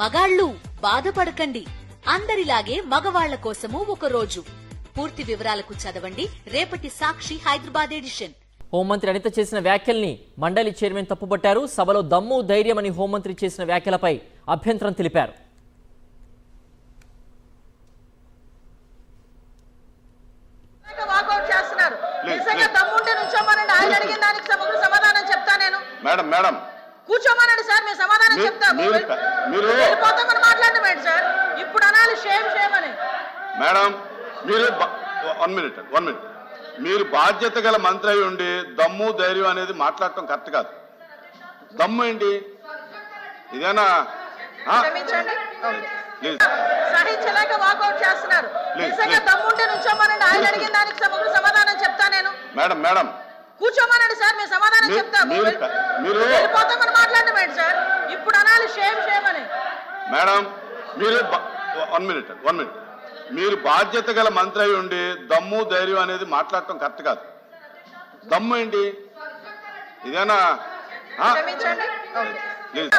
మగాళ్ళు బాధపడకండి. అందరిలాగే మగవాళ్ళ కోసము ఒక రోజు పూర్తి వివరాలకు చదవండి. రేపటి సాక్షి హైదరాబాద్ ఎడిషన్. హోంమంత్రి అనిత చేసిన వ్యాఖ్యల్ని మండలి చైర్మన్ తప్పుపట్టారు. సభలో దమ్ము ధైర్యమని హోంమంత్రి చేసిన వ్యాఖ్యలపై అభ్యంతరం తెలిపారు. కూర్చోమనండి సార్ మేము సమాధానం చెప్తాము. మీరు- వెళ్ళిపోతామని మాట్లాడమేంటి సార్? ఇప్పుడు అనాలి షేమ్ షేమ్ అని. మేడం మీరు వన్ మినిట్ వన్ మినిట్. మీరు బాధ్యత గల మంత్రి అయి ఉండి దమ్ము ధైర్యం అనేది మాట్లాడటం కరెక్ట్ కాదు. దమ్ము ఏంటి? ఇదేనా? సహించలేక వాకౌట్ చేస్తున్నారు. నిజంగా. దమ్ముంటే నుంచోమనండి. ఆయన అడిగిన దానికి సమాధానం చెప్తా నేను. Madam madam. కూర్చోమనండి సార్ మేము సమాధానం చెప్తాము. మీరు- వెళ్ళి- మీరు- వెళ్ళిపోతామని మాట్లాడమేంటి సార్ ఇప్పుడు అనాలి షేమ్ షేమ్ అని మేడం మీరు వన్ మినిట్ వన్ మినిట్. మీరు బాధ్యత గల మంత్రి అయి ఉండి దమ్ము ధైర్యం అనేది మాట్లాడటం కరెక్ట్ కాదు. దమ్ము ఏంటి? ఇదేనా. ప్లీజ్